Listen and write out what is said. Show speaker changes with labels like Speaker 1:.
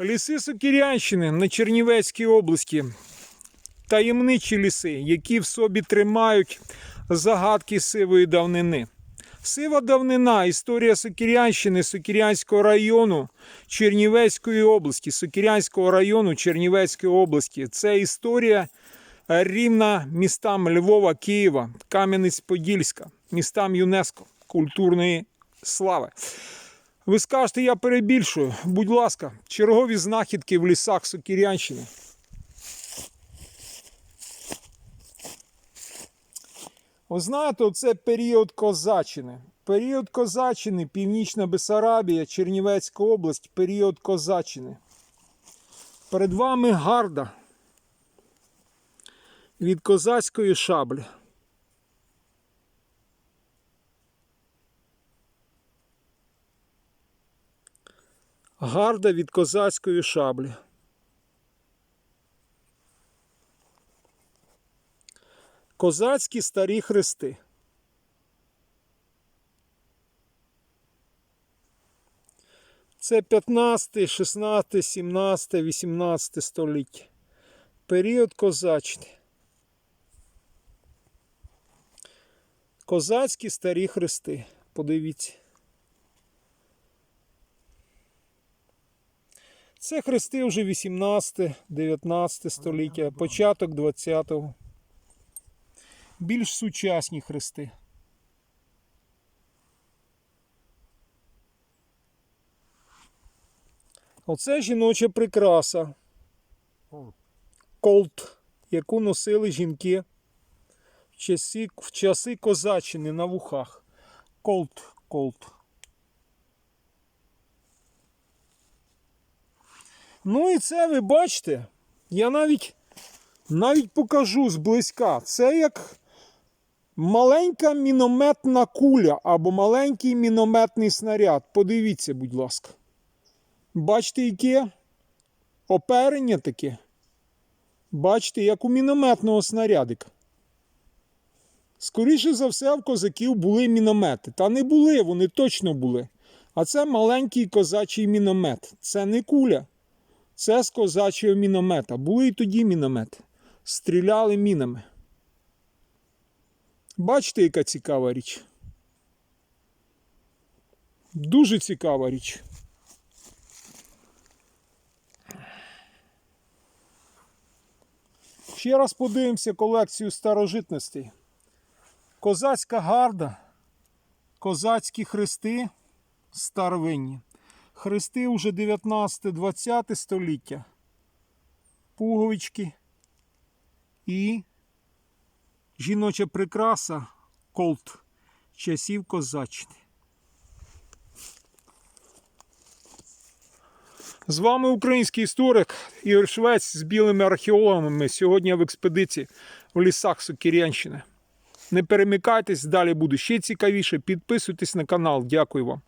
Speaker 1: Ліси Сокірянщини на Чернівецькій області. Таємничі ліси, які в собі тримають загадки сивої давнини. Сива давнина, історія Сокірянщини, Сокірянського району Чернівецької області, Сокірянського району Чернівецької області. Це історія рівна містам Львова, Києва, Кам'янець-Подільська, містам ЮНЕСКО культурної слави. Ви скажете, я перебільшую. Будь ласка, чергові знахідки в лісах Сокірянщини. Ви знаєте, це період Козаччини. Період Козаччини, Північна Бесарабія, Чернівецька область, період Козаччини. Перед вами гарда від козацької шаблі. Гарда від козацької шаблі. Козацькі старі хрести. Це 15, 16, 17, 18 століття. Період козачний. Козацькі старі хрести. Подивіться. Це хрести вже 18, 19 століття, початок 20-го. Більш сучасні хрести. Оце жіноча прикраса. Колт, яку носили жінки в часи, в часи козаччини на вухах. Колт, колт. Ну і це ви бачите, я навіть, навіть покажу зблизька. Це як маленька мінометна куля або маленький мінометний снаряд. Подивіться, будь ласка. Бачите, яке оперення таке? Бачите, як у мінометного снарядика. Скоріше за все, в козаків були міномети. Та не були, вони точно були. А це маленький козачий міномет. Це не куля. Це з козачого міномета. Були і тоді міномети. Стріляли мінами. Бачите, яка цікава річ? Дуже цікава річ. Ще раз подивимося колекцію старожитностей. Козацька гарда, козацькі хрести старовинні. Хрести уже 19-20 століття. Пуговички і жіноча прикраса колт часів козаччини. З вами український історик Ігор Швець з білими археологами сьогодні в експедиції в лісах Сокірянщини. Не перемикайтесь, далі буде ще цікавіше. Підписуйтесь на канал. Дякую вам.